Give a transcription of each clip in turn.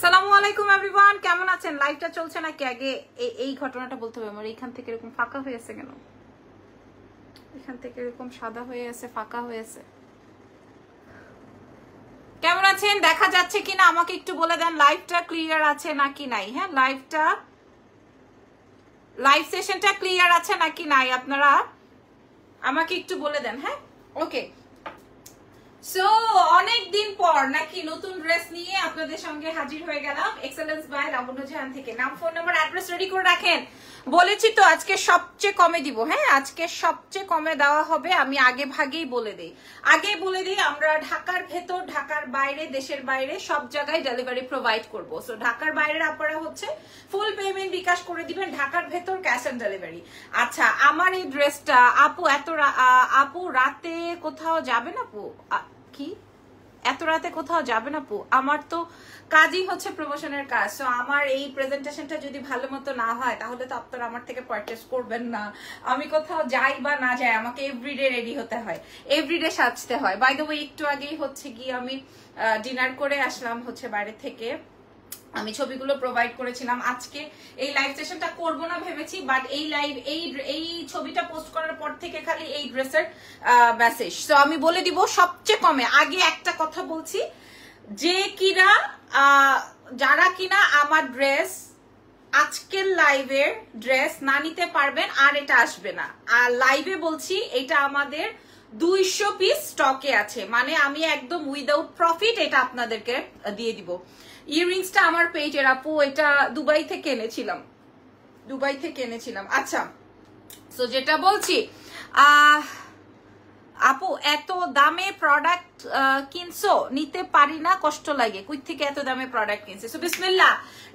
সালামু আলাইকুম এভরিওয়ান কেমন আছেন? লাইভটা চলছে নাকি আগে? এই- ঘটনাটা বলতে হবে আমার। এইখান থেকে এরকম ফাঁকা হয়ে আছে কেন? এখান থেকে এরকম সাদা হয়ে আছে, ফাঁকা হয়ে আছে। কেমন আছেন? দেখা যাচ্ছে কিনা? আমাকে একটু বলে দেন লাইভটা ক্লিয়ার আছে নাকি নাই? হ্যাঁ লাইভটা লাইভ সেশনটা ক্লিয়ার আছে নাকি নাই? আপনারা আমাকে একটু বলে দেন হ্যাঁ? ওকে সো অনেক দিন পর নাকি নতুন ড্রেস নিয়ে আপনাদের সঙ্গে হাজির হয়ে গেলাম। এক্সেলেন্স বাই লাবণ্য থেকে। নাম ফোন নাম্বার অ্যাড্রেস রেডি করে রাখেন। বলেছি তো আজকে সবচেয়ে কমে দিব হ্যাঁ? আজকে সবচেয়ে কমে দেওয়া হবে, আমি আগে ভাগেই বলে দিই। আগে বলে দিই, আমরা ঢাকার ভেতর, ঢাকার বাইরে, দেশের বাইরে সব জায়গায় ডেলিভারি প্রোভাইড করব। সো ঢাকার বাইরের আপনারা হচ্ছে ফুল পেমেন্ট বিকাশ করে দিবেন, ঢাকার ভেতর ক্যাশ অন ডেলিভারি আচ্ছা আমার এই ড্রেসটা আপু, এত আপু, রাতে কোথাও যাবেন আপু? কি? এত রাতে কোথাও যাবে না পু আমার তো কাজই হচ্ছে প্রমোশনের কাজ। তো আমার এই প্রেজেন্টেশনটা যদি ভালো মতো না হয়, তাহলে তো আপনারা আমার থেকে পারচেস করবেন না। আমি কোথাও যাই বা না যাই, আমাকে এভরিডে রেডি হতে হয়। এভরিডে সাজতে হয়। বাই দ্য ওয়ে একটু আগেই হচ্ছে গিয়ে আমি ডিনার করে আসলাম হচ্ছে বাইরে থেকে। আমি ছবিগুলো প্রোভাইড করেছিলাম। আজকে এই লাইভ সেশনটা করব না ভেবেছি বাট এই লাইভ এই এই ছবিটা পোস্ট করার পর থেকে খালি এই ড্রেসের মেসেজ তো আমি বলে দিব সবচেয়ে কমে। আগে একটা কথা বলছি, যে কিনা যারা কিনা আমার ড্রেস আজকের লাইভের ড্রেস না নিতে পারবেন আর এটা আসবে না। আর লাইভে বলছি, এটা আমাদের দুইশো পিস স্টকে আছে। মানে আমি একদম উইদাউট প্রফিট এটা আপনাদেরকে দিয়ে দিব। ইয়াররিংসটা আমার পেজের আপু, এটা দুবাই থেকে এনেছিলাম। দুবাই থেকে এনেছিলাম। আচ্ছা সো যেটা বলছি আপু, এত দামে প্রোডাক্ট কিনছো, নিতে পারি না, কষ্ট লাগে। কই থেকে এত দামে প্রোডাক্ট কিনছে? সো বিসমিল্লাহ,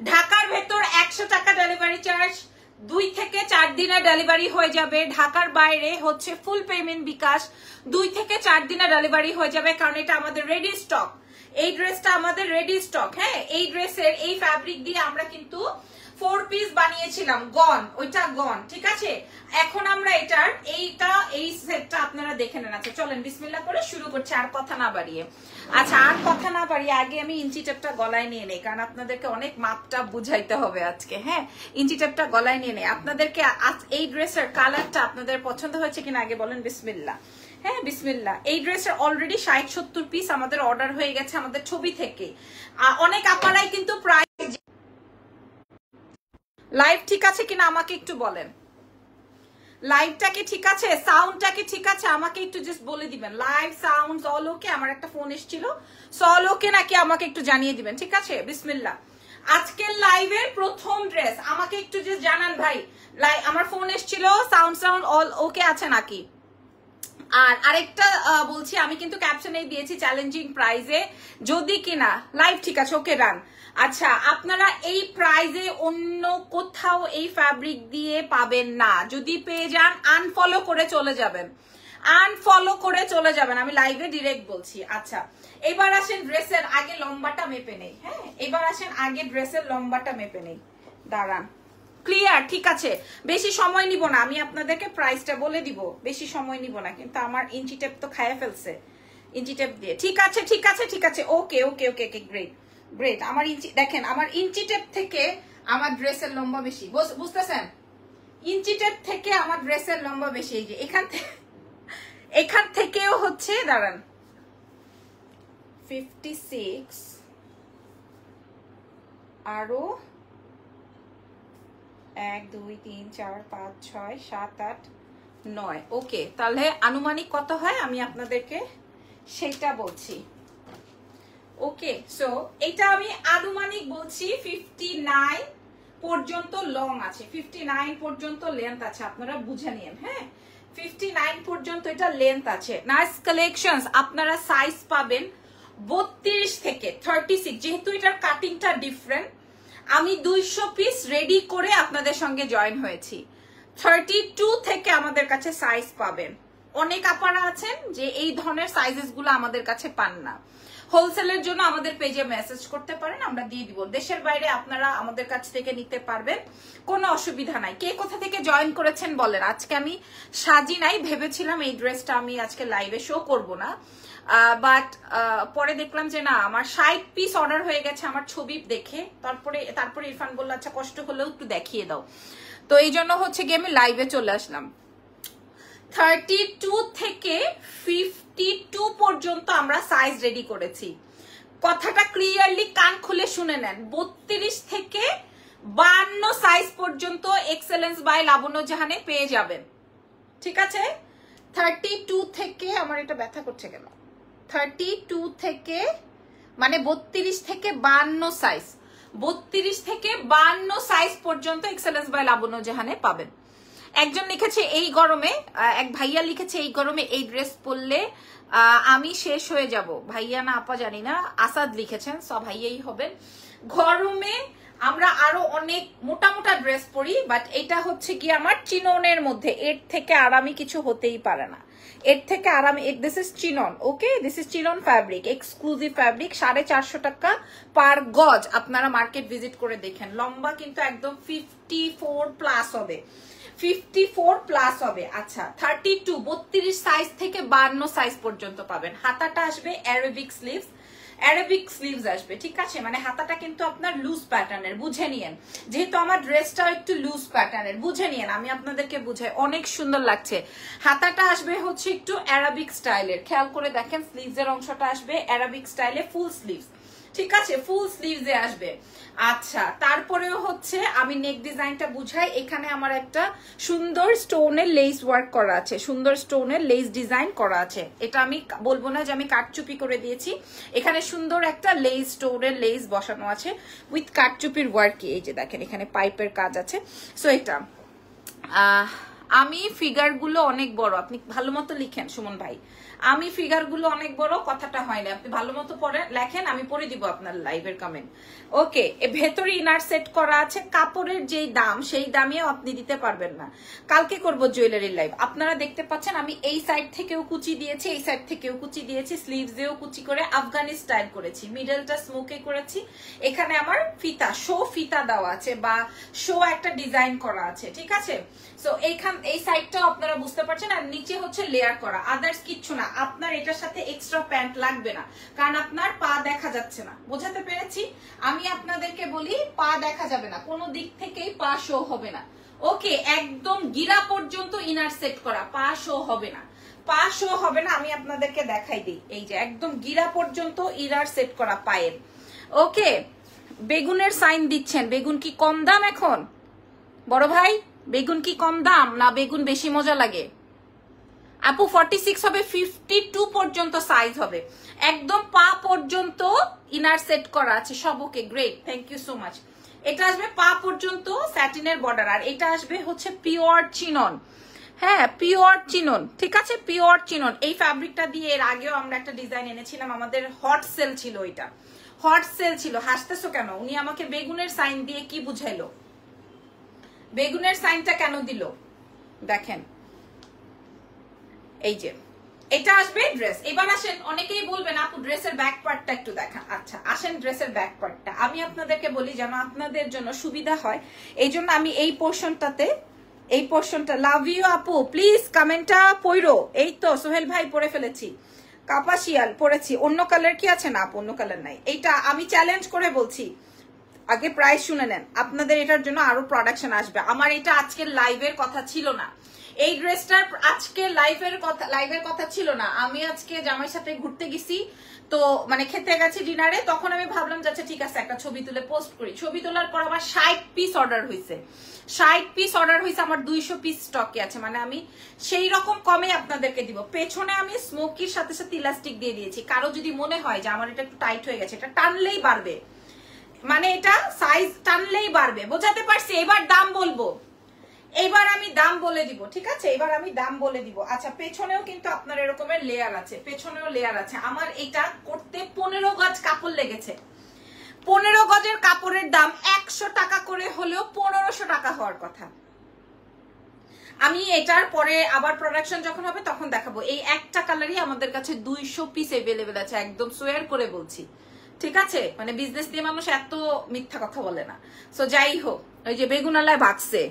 ঢাকার ভেতর একশো টাকা ডেলিভারি চার্জ দুই থেকে চার দিনে ডেলিভারি হয়ে যাবে। ঢাকার বাইরে হচ্ছে ফুল পেমেন্ট বিকাশ, দুই থেকে চার দিনে ডেলিভারি হয়ে যাবে, কারণ এটা আমাদের রেডি স্টক এই ড্রেসটা আমাদের রেডি স্টক হ্যাঁ? এই ড্রেসের এই ফ্যাব্রিক দিয়ে আমরা কিন্তু ফোর পিস বানিয়েছিলাম গন ওইটা গন ঠিক আছে? এখন আমরা এটার, এইটা, এই সেটটা আপনারা দেখে নেন। আচ্ছা চলেন বিসমিল্লা করে শুরু করছি, আর কথা না বাড়িয়ে। আচ্ছা আর কথা না বাড়িয়ে, আগে আমি ইঞ্চি টেপটা গলায় নিয়ে নেই, কারণ আপনাদেরকে অনেক মাপটা বুঝাইতে হবে আজকে হ্যাঁ? ইঞ্চি টেপটা গলায় নিয়ে নেই। আপনাদেরকে এই ড্রেসের কালারটা আপনাদের পছন্দ হয়েছে কিনা, আগে বলেন বিসমিল্লা হ্যাঁ বিসমিল্লা এই ড্রেসের অলরেডি ষাট, সত্তর পিস আমাদের অর্ডার হয়ে গেছে আমাদের ছবি থেকে। অনেক আপারাই কিন্তু প্রায় লাইভ ঠিক আছে কিনা আমাকে একটু বলেন। লাইভটা কি ঠিক আছে? সাউন্ডটা কি ঠিক আছে? আমাকে একটু জাস্ট বলে দিবেন। লাইভ সাউন্ড অল ওকে আমার একটা ফোন এসেছিল। ওকে নাকি? আমাকে একটু জানিয়ে দিবেন, ঠিক আছে? বিসমিল্লা আজকের লাইভের প্রথম ড্রেস আমাকে একটু জাস্ট জানান ভাই। আমার ফোন এসেছিল সাউন্ড সাউন্ড অল ওকে আছে নাকি? আর আরেকটা বলছি, আমি কিন্তু ক্যাপশনে দিয়েছি চ্যালেঞ্জিং প্রাইজে যদি কিনা লাইভ ঠিক আছে ওকে রান আচ্ছা আপনারা এই প্রাইজে অন্য কোথাও এই ফ্যাব্রিক দিয়ে পাবেন না। যদি পেয়ে যান আনফলো করে চলে যাবেন। আনফলো করে চলে যাবেন। আমি লাইভে ডিরেক্ট বলছি। আচ্ছা এবার আসেন ড্রেসের আগে লম্বাটা মেপে নেই হ্যাঁ? এবার আসেন, আগে ড্রেসের লম্বাটা মেপে নেই। দাঁড়ান। ক্লিয়ার ঠিক আছে। বেশি সময় নিব না। আমি আপনাদেরকে প্রাইসটা বলে দিব। বেশি সময় নিব না। কিন্তু আমার ইঞ্চি টেপ তো খায় ফেলছে। ইঞ্চি টেপ দিয়ে। ঠিক আছে ঠিক আছে ঠিক আছে। ওকে ওকে ওকে ওকে গ্রেট গ্রেট আমার ইঞ্চি, দেখেন, আমার ইঞ্চি টেপ থেকে আমার ড্রেসের লম্বা বেশি। বুঝ- বুঝতেছেন? ইঞ্চি টেপ থেকে আমার ড্রেসের লম্বা বেশি। এই যে, এখান থেকে এখান থেকেও হচ্ছে, দাঁড়ান। ফিফটি সিক্স আরও এক, দুই, তিন, চার, পাঁচ, ছয়, সাত, আট, নয়। ওকে, তাহলে আনুমানিক কত হয়? আমি আপনাদেরকে সেটা বলছি। ওকে সো এটা আমি আনুমানিক বলছি ফিফটি নাইন পর্যন্ত লং আছে। ফিফটি নাইন পর্যন্ত লেন্থ আছে, আপনারা বুঝে নিন হ্যাঁ? ফিফটি নাইন পর্যন্ত এটা লেন্থ আছে। নাইস কালেকশন আপনারা সাইজ পাবেন বত্রিশ থেকে থার্টি সিক্স যেহেতু এটার কাটিংটা ডিফারেন্ট আমি দুইশো পিস রেডি করে আপনাদের সঙ্গে জয়েন হয়েছি। থার্টি টু থেকে আমাদের কাছে সাইজ পাবেন। অনেক আপারা আছেন যে এই ধরনের সাইজেসগুলো আমাদের কাছে পান না। হোলসেলের জন্য আমাদের পেজে মেসেজ করতে পারেন, আমরা দিয়ে দিব। দেশের বাইরে আপনারা আমাদের কাছ থেকে নিতে পারবেন। কোনো অসুবিধা নাই। কে কোথা থেকে জয়েন করেছেন বলেন? আজকে আমি সাজি নাই, ভেবেছিলাম এই ড্রেসটা আমি আজকে লাইভে শো করব না। বাট পরে দেখলাম যে না, আমার ষাট পিস অর্ডার হয়ে গেছে আমার ছবি দেখে। তারপরে তারপরে ইরফান বলল আচ্ছা কষ্ট হলেও একটু দেখিয়ে দাও। তো এই জন্য হচ্ছে গিয়ে আমি লাইভে চলে আসলাম। থার্টি টু থেকে ফিফটি টু পর্যন্ত আমরা সাইজ রেডি করেছি। কথাটা ক্লিয়ারলি কান খুলে শুনে নেন। বত্রিশ থেকে বান্ন সাইজ পর্যন্ত এক্সেলেন্স বাই লাবণ্য জাহানে পেয়ে যাবেন। ঠিক আছে? থার্টি টু থেকে আমার এটা ব্যথা করছে কেন? থার্টি টু থেকে মানে বত্রিশ থেকে বান্ন সাইজ বত্রিশ থেকে বান্ন সাইজ পর্যন্ত এক্সেলেন্স বাই লাবণ্য জাহানে পাবেন। একজন লিখেছে এই গরমে এক ভাইয়া লিখেছে এই গরমে এই ড্রেস পরলে আমি শেষ হয়ে যাব। ভাইয়া না, আপা জানি না। আসাদ লিখেছেন, সব ভাইয়াই হবেন। গরমে আমরা আরও অনেক মোটা মোটা ড্রেস পরি বাট এটা হচ্ছে কি আমার চিননের মধ্যে। এর থেকে আরামি কিছু হতেই পারে না। এর থেকে আরামি this is chinon okay this is chinon fabric exclusive fabric সাড়ে চারশো টাকা পার গজ। আপনারা মার্কেট ভিজিট করে দেখেন। লম্বা কিন্তু একদম ফিফটি ফোর প্লাস হবে। ফিফটি ফোর প্লাস হবে। আচ্ছা থার্টি টু বত্রিশ সাইজ থেকে বান্ন সাইজ পর্যন্ত পাবেন। হাতাটা আসবে অ্যারোবিক স্লিভস অ্যারাবিক স্লিভস আসবে, ঠিক আছে? মানে হাতাটা কিন্তু আপনার লুজ প্যাটার্নের বুঝে নিয়েন। যেহেতু আমার ড্রেসটাও একটু লুজ প্যাটার্নের বুঝে নিয়েন, আমি আপনাদেরকে বুঝাই, অনেক সুন্দর লাগছে। হাতাটা আসবে হচ্ছে একটু অ্যারাবিক স্টাইলের খেয়াল করে দেখেন স্লিভসের অংশটা আসবে অ্যারাবিক স্টাইলে ফুল স্লিভস ঠিক আছে ফুল স্লিভসে আসবে। আচ্ছা তারপরেও হচ্ছে আমি নেক ডিজাইনটা বুঝাই, এখানে আমার একটা সুন্দর স্টোনের লেস ওয়ার্ক করা আছে, সুন্দর স্টোনের লেস ডিজাইন করা আছে। এটা আমি বলব না যে আমি কাটচুপি করে দিয়েছি, এখানে সুন্দর একটা লেস স্টোনের লেস বসানো আছে উইথ কাটচুপির ওয়ার্ক এই যে দেখেন, এখানে পাইপের কাজ আছে। সো এটা আমি ফিগারগুলো অনেক বড়, আপনি ভালো মতো লিখেন সুমন ভাই। আমি ফিগারগুলো অনেক বড়, কথাটা হয় না। আপনি ভালো মতো পড়ে, লেখেন, আমি পরে দিব আপনার লাইভের কমেন্ট ওকে ভেতরে ইনার সেট করা আছে, কাপড়ের যেই দাম, সেই দামেও আপনি দিতে পারবেন না। কালকে করব জুয়েলারি লাইভ আপনারা দেখতে পাচ্ছেন, আমি এই সাইড থেকেও কুচি দিয়েছি, এই সাইড থেকেও কুচি দিয়েছি স্লিভস দিয়েও কুচি করে আফগানি স্টাইল করেছি মিডলটা স্মোকে করেছি। এখানে আমার ফিতা শো ফিতা দেওয়া আছে বা শো একটা ডিজাইন করা আছে, ঠিক আছে? সো এইখান, এই সাইডটাও আপনারা বুঝতে পারছেন, আর নিচে হচ্ছে লেয়ার করা। আদার্স কিচ্ছু না। আপনার এটার সাথে এক্সট্রা প্যান্ট লাগবে না। কারণ আপনার পা দেখা যাচ্ছে না। বোঝাতে পেরেছি? আমি আপনাদেরকে বলি, পা দেখা যাবে না। কোনো দিক থেকেই পা শো হবে না। ওকে একদম গিরা পর্যন্ত ইনার সেট করা। পা শো হবে না। পা শো হবে না, আমি আপনাদেরকে দেখাই দিই। এই যে, একদম গিরা পর্যন্ত ইনার সেট করা পায়ের। ওকে বেগুনের সাইন দিচ্ছেন। বেগুন কি কম দাম এখন? বড় ভাই, বেগুন কি কম দাম? না, বেগুন বেশি মজা লাগে। আপু ফর্টি সিক্স হবে ফিফটি টু পর্যন্ত সাইজ হবে। একদম পা পর্যন্ত ইনার সেট করা আছে সব okay great thank you so much এটা আসবে পা পর্যন্ত স্যাটিনের বর্ডার আর এটা আসবে হচ্ছে পিওর চিনন হ্যাঁ পিওর চিনন ঠিক আছে? পিওর চিনন এই ফ্যাব্রিকটা দিয়ে এর আগেও আমরা একটা ডিজাইন এনেছিলাম, আমাদের হট সেল ছিল এটা। হট সেল ছিল। হাসতেছো কেন? উনি আমাকে বেগুনের সাইন দিয়ে কি বুঝাইলো? বেগুনের সাইনটা কেন দিল? দেখেন। এই যে, এটা আসবে ড্রেস এবার আসেন, অনেকেই বলবেন, আপু ড্রেসের ব্যাক পার্টটা একটু দেখা আচ্ছা আসেন ড্রেসের ব্যাক পার্টটা আমি আপনাদেরকে বলি যেন আপনাদের জন্য সুবিধা হয়। এই জন্য আমি এই পোর্শনটাতে এই পোর্শনটা লাভ ইউ আপু। প্লিজ কমেন্টটা পইরো। এই তো, সোহেল ভাই পড়ে ফেলেছি। কাপাশিয়াল পড়েছি অন্য কালার কি আছে? না, আপু, অন্য কালার নাই। এইটা আমি চ্যালেঞ্জ করে বলছি। আগে প্রাইস শুনে নেন। আপনাদের এটার জন্য আরও প্রোডাকশন আসবে। আমার এটা আজকের লাইভের কথা ছিল না। এই ড্রেসটার আজকে লাইভের কথা লাইভের কথা ছিল না। আমি আজকে জামাইয়ের সাথে ঘুরতে গেছি, তো মানে খেতে গেছি ডিনারে তখন আমি ভাবলাম যাচ্ছে ঠিক আছে, একটা ছবি তুলে পোস্ট করি। ছবি তোলার পর আমার ষাট পিস অর্ডার হয়েছে ষাট পিস অর্ডার হয়েছে আমার দুইশো পিস স্টকে আছে। মানে আমি সেই রকম কমে আপনাদেরকে দিব। পেছনে আমি স্মোকির সাথে সাথে ইলাস্টিক দিয়ে দিয়েছি। কারও যদি মনে হয় যে আমার এটা একটু টাইট হয়ে গেছে, এটা টানলেই বাড়বে। মানে এটা সাইজ টানলেই বাড়বে। বোঝাতে পারছি? এবার দাম বলব। এবার আমি দাম বলে দিব, ঠিক আছে? এবার আমি দাম বলে দিব। আচ্ছা পেছনেও কিন্তু আপনার এরকমের লেয়ার আছে, পেছনেও লেয়ার আছে। আমার এটা করতে পনেরো গজ কাপড় লেগেছে। পনেরো গজের কাপড়ের দাম একশো টাকা করে হলেও পনেরোশো টাকা হওয়ার কথা। আমি এটার পরে আবার প্রোডাকশন যখন হবে তখন দেখাবো। এই একটা কালারই আমাদের কাছে দুইশো পিস এভেলেবেল আছে, একদম সোয়ার করে বলছি। ঠিক আছে? মানে বিজনেস দিয়ে মানুষ এত মিথ্যা কথা বলে না। সো যাই হোক, ওই যে বেগুনালায় ভাগছে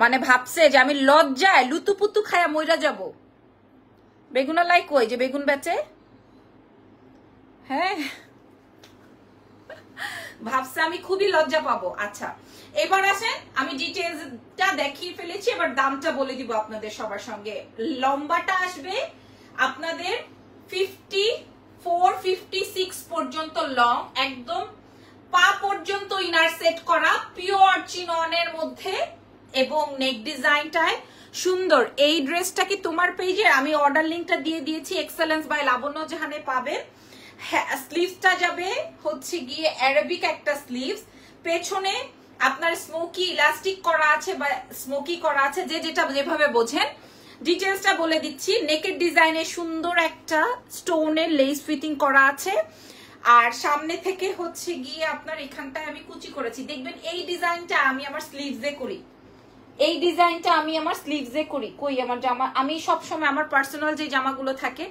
মানে ভাবছে যে আমি লজ্জায় লুতুপুতু খায়া মইরা যাব। বেগুনালাই কই যে বেগুন বেচে? হ্যাঁ। ভাবছে আমি খুবই লজ্জা পাবো। আচ্ছা এবার আসেন, আমি ডিটেলসটা দেখিয়ে ফেলেছি, এবার দামটা বলে দিব আপনাদের সবার সঙ্গে। লম্বাটা আসবে আপনাদের ফিফটি ফোর ফিফটি সিক্স পর্যন্ত লং একদম পা পর্যন্ত ইনার সেট করা পিওর চিননের মধ্যে এবং নেক ডিজাইনটায় সুন্দর। এই ড্রেসটা কি তোমার পেজে আমি অর্ডার লিঙ্কটা দিয়ে দিয়েছি এক্সেলেন্স বাই লাবণ্য জাহানে পাবেন স্লিভসটা যাবে হচ্ছে গিয়ে অ্যারাবিক একটা স্লিভস পেছনে আপনার স্মোকি ইলাস্টিক করা আছে বা স্মোকি করা আছে, যে যেটা যেভাবে বোঝেন। ডিটেলসটা বলে দিচ্ছি নেকের ডিজাইনে সুন্দর একটা স্টোনের লেস ফিটিং করা আছে। আর সামনে থেকে হচ্ছে গিয়ে আপনার এখানটায় আমি কুচি করেছি। দেখবেন এই ডিজাইনটা আমি আমার স্লিভসে করি। এই ডিজাইনটা আমি আমার স্লিভসে করি, কই আমার জামা, আমি সব সময় আমার পার্সোনাল যে জামাগুলো থাকে,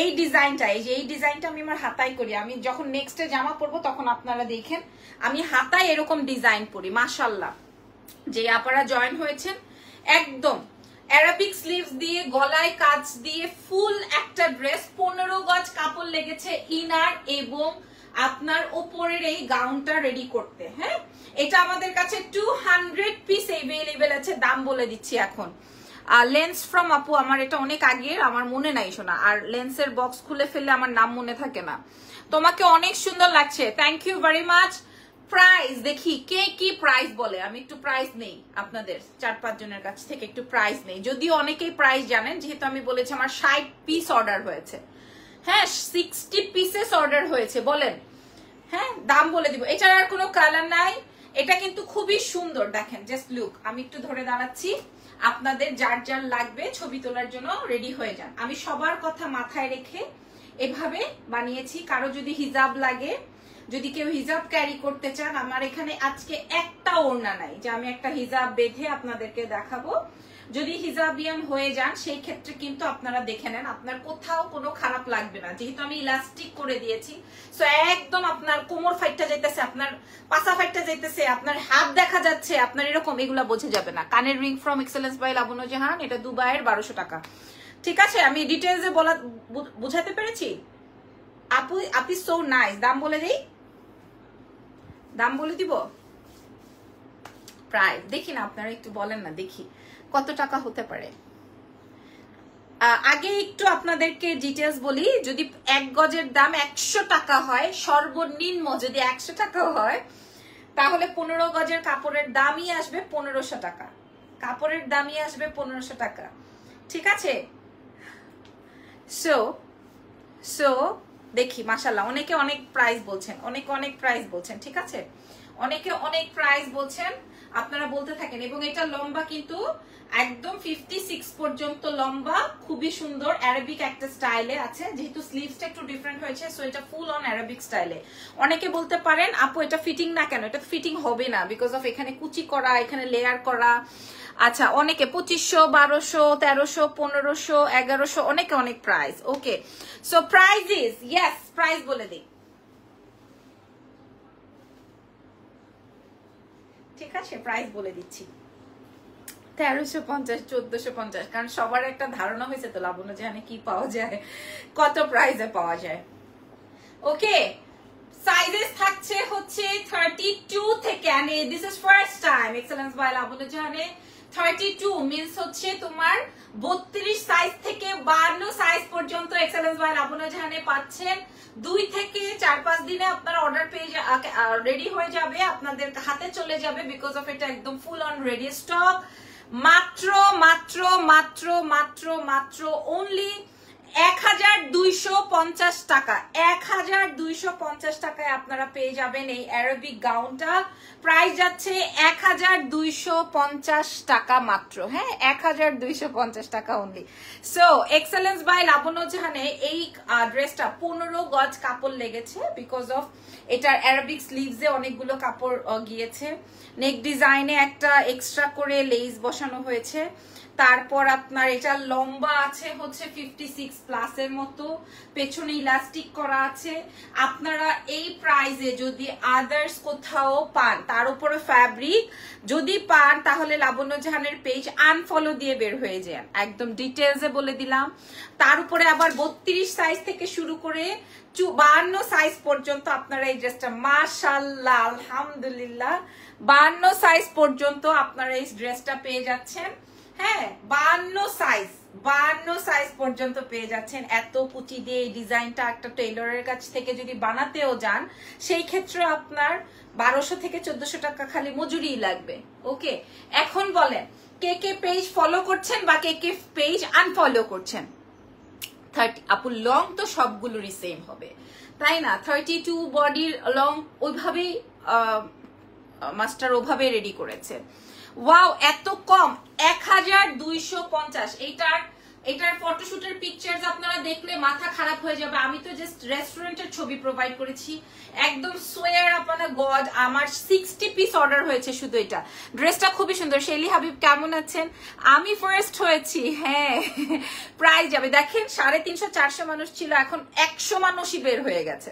এই ডিজাইনটা, এই যে এই ডিজাইনটা আমি আমার হাতায় করি। আমি যখন নেক্সটে জামা পরবো তখন আপনারা দেখেন, আমি হাতায় এরকম ডিজাইন পরি মাশাল্লাহ যে আপারা জয়েন হয়েছেন, একদম। অ্যারাবিক স্লিভস দিয়ে, গলায় কাজ দিয়ে ফুল একটা ড্রেস পনেরো গজ কাপড় লেগেছে ইনার এবং আপনার ওপরের এই গাউনটা রেডি করতে হ্যাঁ? এটা আমাদের কাছে টু হান্ড্রেড পিস এভেলেবেল আছে, দাম বলে দিচ্ছি এখন। আর লেন্স ফ্রম আপু, আমার এটা অনেক আগের, আমার মনে নাই শোনা। আর লেন্সের বক্স খুলে ফেললে আমার নাম মনে থাকে না। তোমাকে অনেক সুন্দর লাগছে। Thank you very much price দেখি কে কি প্রাইস বলে? আমি একটু প্রাইস নেই আপনাদের, চার পাঁচ জনের কাছ থেকে একটু প্রাইস নেই। যদিও অনেকেই প্রাইস জানেন, যেহেতু আমি বলেছি আমার ষাট পিস অর্ডার হয়েছে। হ্যাঁ সিক্সটি পিসেস অর্ডার হয়েছে, বলেন। হ্যাঁ দাম বলে দিব। এটার আর কোনো কালার নাই। এটা কিন্তু খুবই সুন্দর, দেখেন জাস্ট লুক আমি একটু ধরে দাঁড়াচ্ছি। আপনাদের যার যার লাগবে, ছবি তোলার জন্য রেডি হয়ে যান। আমি সবার কথা মাথায় রেখে এভাবে বানিয়েছি। কারও যদি হিজাব লাগে, যদি কেউ হিজাব ক্যারি করতে চান, আমার এখানে আজকে একটা ওড়না নাই, যে আমি একটা হিজাব বেঁধে আপনাদেরকে দেখাবো। যদি হিজাবিয়ান হয়ে যান, সেই ক্ষেত্রে কিন্তু আপনারা দেখে নেন, আপনার কোথাও কোনো খারাপ লাগবে না। যেহেতু আমি ইলাস্টিক করে দিয়েছি সো একদম আপনার কোমর ফাইটটা যাইতেছে, আপনার পাশা ফাইটটা যাইতেছে, আপনার হাত দেখা যাচ্ছে, আপনার এরকম, এগুলা বোঝা যাবে না। কানের ring from excellence by Labanya Jahan এটা দুবাইয়ের বারোশো টাকা। ঠিক আছে, আমি ডিটেলসে বলা বুঝাতে পেরেছি? আপু, আপি সো নাইস দাম বলে দিই? দাম বলে দিব? প্রায়। দেখি না, আপনারা একটু বলেন না, দেখি। কত টাকা হতে পারে? আগে একটু আপনাদেরকে ডিটেলস বলি। যদি এক গজের দাম একশো টাকা হয়, সর্বনিম্ন যদি একশো টাকা হয়, তাহলে পনেরো গজের কাপড়ের দামই আসবে পনেরোশো টাকা। কাপড়ের দামই আসবে পনেরোশো টাকা। ঠিক আছে? সো সো দেখি মাসাল্লাহ অনেকে অনেক প্রাইস বলছেন, অনেকে অনেক প্রাইস বলছেন, ঠিক আছে? অনেকে অনেক প্রাইস বলছেন আপনারা বলতে থাকেন, এবং এটা লম্বা কিন্তু একদম ফিফটি সিক্স পর্যন্ত লম্বা, খুবই সুন্দর অ্যারাবিক একটা স্টাইলে আছে। যেহেতু স্লিভসটা একটু ডিফারেন্ট হয়েছে সো এটা ফুল অন অ্যারাবিক স্টাইলে অনেকে বলতে পারেন, আপু, এটা ফিটিং না কেন? এটা ফিটিং হবে না বিকজ অফ এখানে কুচি করা, এখানে লেয়ার করা। আচ্ছা অনেকে পঁচিশশো, বারোশো, তেরোশো, পনেরোশো, এগারোশো, অনেকে অনেক price okay so prize is yes price বলে দিই। ঠিক আছে প্রাইস বলে দিচ্ছি। তেরোশো পঞ্চাশ, চোদ্দশো পঞ্চাশ, কারণ সবার একটা ধারণা হয়েছে তো লাবণ্য জানে কি পাওয়া যায়, কত প্রাইসে পাওয়া যায়। ওকে থাকছে হচ্ছে থার্টি টু থেকে this is first time excellence by Labanya জানে থার্টি টু মিনস হচ্ছে তোমার বত্রিশ সাইজ থেকে বান্ন সাইজ পর্যন্ত এক্সেলেন্স বাই লাবণ্য জাহানে পাচ্ছেন। দুই থেকে চার পাঁচ দিনে আপনার অর্ডার পেয়ে রেডি হয়ে যাবে, আপনাদের হাতে চলে যাবে বিকজ অফ এটা একদম ফুল অন রেডি স্টক মাত্র মাত্র মাত্র মাত্র মাত্র অনলি এক হাজার দুইশো পঞ্চাশ টাকা। এক হাজার দুইশো পঞ্চাশ টাকায় আপনারা পেয়ে যাবেন এই অ্যারোবিক গাউনটা প্রাইস যাচ্ছে এক হাজার দুইশো পঞ্চাশ টাকা মাত্র। হ্যাঁ এক হাজার দুইশো পঞ্চাশ টাকা only so excellence by Labonno জাহানে এই ড্রেসটা পনেরো গজ কাপড় লেগেছে বিকজ অফ এটার অ্যারোবিক স্লিভসে অনেকগুলো কাপড় গিয়েছে। নেক ডিজাইনে একটা এক্সট্রা করে লেস বসানো হয়েছে। তারপর আপনার এটা লম্বা আছে হচ্ছে ফিফটি সিক্স প্লাসের মতো, পেছনে ইলাস্টিক করা আছে। আপনারা এই প্রাইজে যদি আদার্স কোথাও পান, তার উপরে ফ্যাব্রিক যদি পান তাহলে লাবণ্য জাহানের পেজ আনফলো দিয়ে বের হয়ে যান। একদম ডিটেলসে বলে দিলাম। তার উপরে আবার বত্রিশ সাইজ থেকে শুরু করে বান্ন সাইজ পর্যন্ত আপনারা এই ড্রেসটা মাশাল্লাহ আলহামদুলিল্লাহ, বান্ন সাইজ পর্যন্ত আপনারা এই ড্রেসটা পেয়ে যাচ্ছেন। হ্যাঁ বান্ন সাইজ বান্ন সাইজ পর্যন্ত পেয়ে যাচ্ছেন। এত পুঁচি দিয়ে ডিজাইনটা একটা টেইলরের কাছ থেকে যদি বানাতেও যান, সেই ক্ষেত্রে আপনার বারোশো থেকে চোদ্দশো টাকা খালি মজুরি লাগবে। ওকে এখন বলেন, কে কে পেজ ফলো করছেন বা কে কে পেজ আনফলো করছেন? থার্টি আপু লং তো সবগুলোরই সেম হবে। তাই না? থার্টি টু বডির লং ওইভাবেই মাস্টার ওভাবে রেডি করেছে। ওয়াও এত কম। এক হাজার দুইশো পঞ্চাশ। এইটার এটার ফটোশুটের পিকচার্স আপনারা দেখলে মাথা খারাপ হয়ে যাবে। আমি তো জাস্ট রেস্টুরেন্টের ছবি প্রোভাইড করেছি। একদম সোয়ার আপনারা গড আমার সিক্সটি পিস অর্ডার হয়েছে শুধু এটা। ড্রেসটা খুবই সুন্দর। শেলি হাবিব, কেমন আছেন? আমি ফার্স্ট হয়েছি। হ্যাঁ প্রায় যাবে। দেখেন, সাড়ে তিনশো চারশো মানুষ ছিল, এখন একশো মানুষই বের হয়ে গেছে।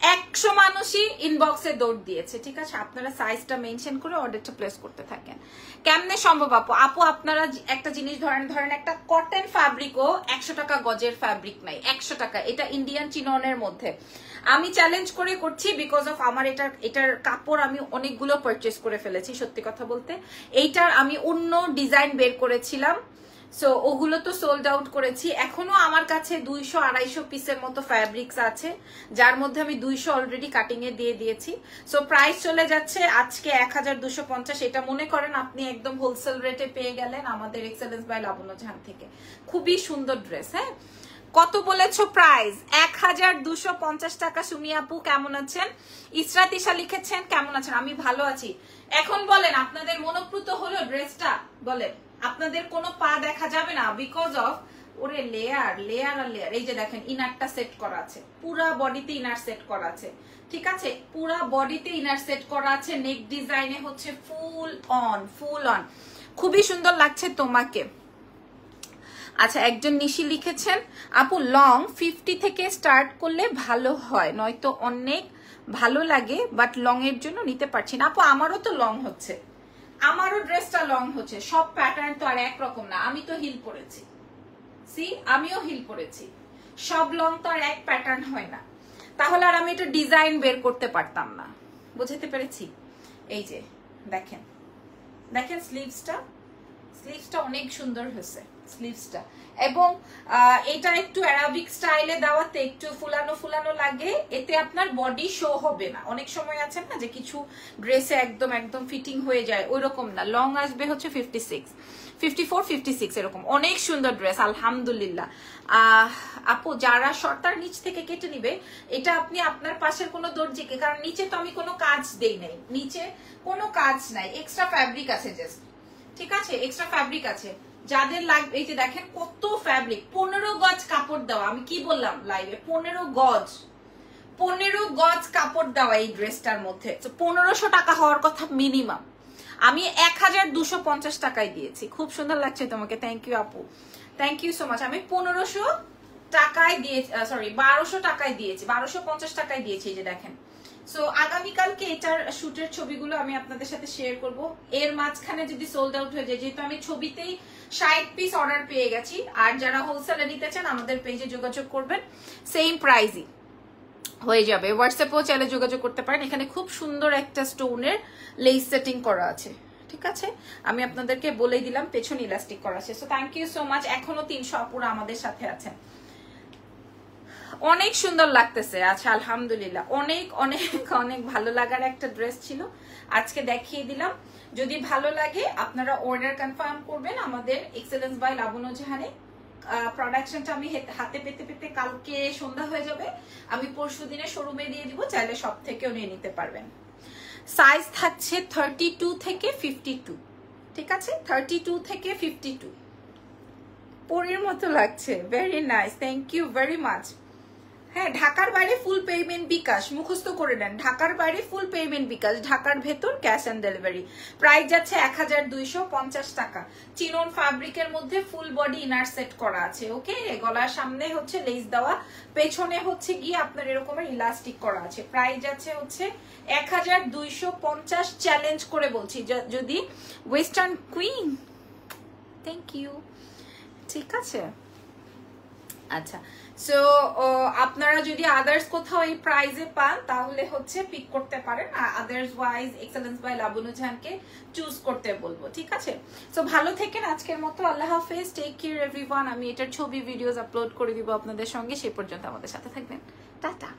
একশো মানুষই ইনবক্সে দৌড় দিয়েছে, ঠিক আছে? আপনারা সাইজটা মেনশন করে অর্ডারটা প্লেস করতে থাকেন। কেমনে সম্ভব আপু? আপু, আপনারা একটা জিনিস ধরেন ধরেন একটা কটন ফ্যাব্রিকও একশো টাকা গজের ফ্যাব্রিক নাই, একশো টাকা। এটা ইন্ডিয়ান চিননের মধ্যে। আমি চ্যালেঞ্জ করে করছি বিকজ অফ আমার এটার এটার কাপড় আমি অনেকগুলো পারচেস করে ফেলেছি, সত্যি কথা বলতে। এইটার আমি অন্য ডিজাইন বের করেছিলাম। সো ওগুলো তো সোল্ড আউট করেছি। এখনও আমার কাছে দুইশো আড়াইশো পিসের মতো ফ্যাব্রিক্স আছে, যার মধ্যে আমি দুইশো অলরেডি কাটিং এ দিয়ে দিয়েছি। সো প্রাইস চলে যাচ্ছে আজকে এক হাজার দুশো পঞ্চাশ। এটা মনে করেন আপনি একদম হোলসেল রেটে পেয়ে গেলেন আমাদের এক্সেলেন্স বাই লাবণ্য জাহান থেকে। খুবই সুন্দর ড্রেস হ্যাঁ? কত বলেছ প্রাইস এক হাজার দুশো পঞ্চাশ টাকা সুমি আপু, কেমন আছেন? ইসরাত ইসা লিখেছেন, কেমন আছেন? আমি ভালো আছি। এখন বলেন, আপনাদের মনোপ্রুত হলো ড্রেসটা বলেন। আপনাদের কোনো পা দেখা যাবে না বিকজ অফ ওরে লেয়ার লেয়ার আর লেয়ার এই যে দেখেন ইনারটা সেট করা আছে। পুরা বডিতে ইনার সেট করা আছে। ঠিক আছে? পুরা বডিতে ইনার সেট করা আছে নেক ডিজাইনে হচ্ছে ফুল অন ফুল অন খুবই সুন্দর লাগছে তোমাকে। আচ্ছা একজন নিশি লিখেছেন, আপু লং ফিফটি থেকে স্টার্ট করলে ভালো হয়, নয়তো অনেক ভালো লাগে বাট লং এর জন্য নিতে পারছি না। আপু, আমারও তো লং হচ্ছে। আমারও ড্রেসটা লং হচ্ছে, সব প্যাটার্ন তো আর একরকম না, আমি তো হিল পরেছি। সি আমিও হিল পরেছি। সব লং তো আর এক প্যাটার্ন হয় না। তাহলে আর আমি একটু ডিজাইন বের করতে পারতাম না। বুঝতে পেরেছি? এই যে, দেখেন। দেখেন স্লিভসটা স্লিভসটা অনেক সুন্দর হয়েছে। স্লিভসটা এবং এটা একটু অ্যারাবিক স্টাইলে দেওয়াতে একটু ফুলানো ফুলানো লাগে, এতে আপনার বডি শো হবে না। অনেক সময় আছে না যে কিছু ড্রেসে একদম একদম ফিটিং হয়ে যায় ওই রকম না। লং আসবে হচ্ছে ফিফটি সিক্স এরকম। অনেক সুন্দর ড্রেস আলহামদুলিল্লাহ। আপু, যারা শর্তার নিচ থেকে কেটে নিবে, এটা আপনি আপনার পাশের কোনো দর্জিকে, কারণ নিচে তো আমি কোনো কাজ দেই নাই। নিচে কোনো কাজ নাই। এক্সট্রা ফ্যাব্রিক আছে জাস্ট ঠিক আছে? এক্সট্রা ফ্যাব্রিক আছে। যাদের লাগবে এই যে দেখেন কত ফ্যাব্রিক পনেরো গজ কাপড় দেওয়া, আমি কি বললাম লাইভে পনেরো গজ। পনেরো গজ কাপড় দেওয়া এই ড্রেসটার মধ্যে। পনেরোশো টাকা হওয়ার কথা মিনিমাম আমি এক হাজার দুশো পঞ্চাশ টাকায় দিয়েছি। খুব সুন্দর লাগছে তোমাকে। থ্যাংক ইউ আপু। থ্যাংক ইউ সো মাচ আমি পনেরোশো টাকায় দিয়ে সরি বারোশো টাকায় দিয়েছি। বারোশো পঞ্চাশ টাকায় দিয়েছি এই যে দেখেন। সো আগামীকালকে এটার শুটের ছবিগুলো আমি আপনাদের সাথে শেয়ার করব। এর মাঝখানে যদি সোল্ড আউট হয়ে যায়, যেহেতু আমি ছবিতেই ষাট পিস অর্ডার পেয়ে গেছি। আর যারা হোলসেলে নিতে চান, আমাদের পেজে যোগাযোগ করবেন। সেম প্রাইজই হয়ে যাবে। হোয়াটসঅ্যাপেও চাইলে যোগাযোগ করতে পারেন। এখানে খুব সুন্দর একটা স্টোনের লেস সেটিং করা আছে। ঠিক আছে? আমি আপনাদেরকে বলেই দিলাম, পেছন ইলাস্টিক করা আছে। So thank you so much এখনও তিনশো আপুরা আমাদের সাথে আছেন। অনেক সুন্দর লাগতেছে। আচ্ছা আলহামদুলিল্লাহ। অনেক অনেক অনেক ভালো লাগার একটা ড্রেস ছিল। আজকে দেখিয়ে দিলাম। যদি ভালো লাগে, আপনারা অর্ডার কনফার্ম করবেন আমাদের এক্সেলেন্স বাই লাবণ্য জাহানে। প্রোডাকশনটা আমি হাতে পেতে পেতে কালকে সন্ধ্যা হয়ে যাবে। আমি পরশু দিনে শোরুমে দিয়ে দিব, চাইলে সব থেকেও নিয়ে নিতে পারবেন। সাইজ থাকছে থার্টি টু থেকে ফিফটি টু ঠিক আছে? থার্টি টু থেকে ফিফটি টু পরির মতো লাগছে। Very nice thank you very much হ্যাঁ ঢাকার বাইরে ফুল পেমেন্ট বিকাশ, মুখস্থ করে নেন। ঢাকার বাইরে ফুল পেমেন্ট বিকাশ, ঢাকার ভেতর ক্যাশ অন ডেলিভারি প্রাইস যাচ্ছে এক হাজার দুইশো পঞ্চাশ টাকা। চিনন ফ্যাব্রিকের মধ্যে ফুল বডি ইনার সেট করা আছে ওকে গলার সামনে হচ্ছে লেস দেওয়া, পেছনে হচ্ছে গিয়ে আপনার এরকমের ইলাস্টিক করা আছে। প্রাইস যাচ্ছে হচ্ছে এক হাজার দুইশো পঞ্চাশ চ্যালেঞ্জ করে বলছি। যদি ওয়েস্টার্ন কুইন থ্যাংক ইউ ঠিক আছে? আচ্ছা। সো আপনারা যদি আদার্স কোথাও এই প্রাইজে পান, তাহলে হচ্ছে পিক করতে পারেন। আর আদার্স ওয়াইজ এক্সেলেন্স বাই লাবনু জাহানকে চুজ করতে বলব, ঠিক আছে? সো ভালো থেকেন আজকের মতো। আল্লাহ হাফেজ। টেক কেয়ার এভরিওয়ান আমি এটার ছবি ভিডিওস আপলোড করে দিব আপনাদের সঙ্গে। সেই পর্যন্ত আমাদের সাথে থাকবেন। টাটা।